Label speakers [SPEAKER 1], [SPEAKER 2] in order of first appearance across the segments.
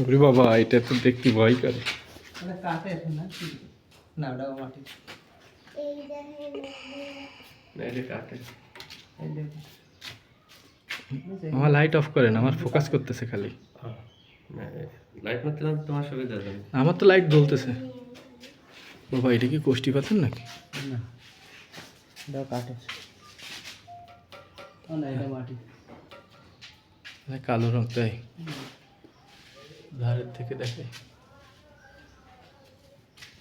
[SPEAKER 1] ওরে বাবা এটা তো দেখতে ভয় করে।
[SPEAKER 2] কাটে
[SPEAKER 1] আমার লাইট অফ করেন আমার ফোকাস করতেছে খালি।
[SPEAKER 2] যাবে।
[SPEAKER 1] আমার তো লাইট জ্বলতেছে। বাবা এটা কি কোষ্টি পাথর নাকি?
[SPEAKER 3] না। এটা মাটি
[SPEAKER 1] কালো রং তাই? ধারের থেকে দেখে।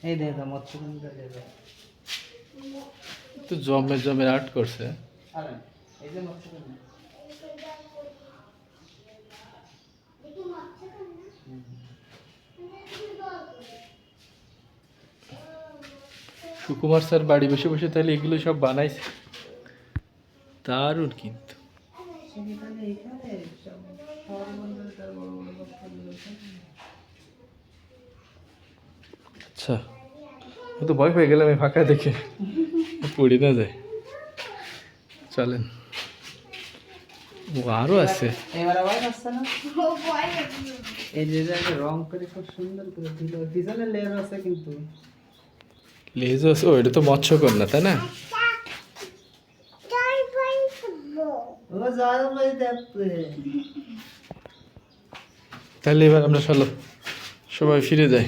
[SPEAKER 3] এই দেখো মৎস্যকন্যা দেখো।
[SPEAKER 1] তো জমে জমে আর্ট করছে।
[SPEAKER 3] এই যে মৎস্যকন্যা।
[SPEAKER 1] সুকুমার স্যার বাড়ি বসে বসে তাহলে এগুলো সব বানাইছে। দারুণ কিন্তু
[SPEAKER 3] সেখানে এইখানে সব শহর বন্দরে তার বড় বড় মৎস্যকন্যা রয়েছে।
[SPEAKER 1] আচ্ছা ও তো ভয় পেয়ে গেলাম এই ফাঁকা দেখে। পড়ি না যায়। চলেন। ও আরও আছে।
[SPEAKER 3] না? আছে কিন্তু।
[SPEAKER 1] লেজ আছে ও এটা তো মৎস্যকন্যা তাই না? তাহলে এবার আমরা চলো সবাই ফিরে যাই।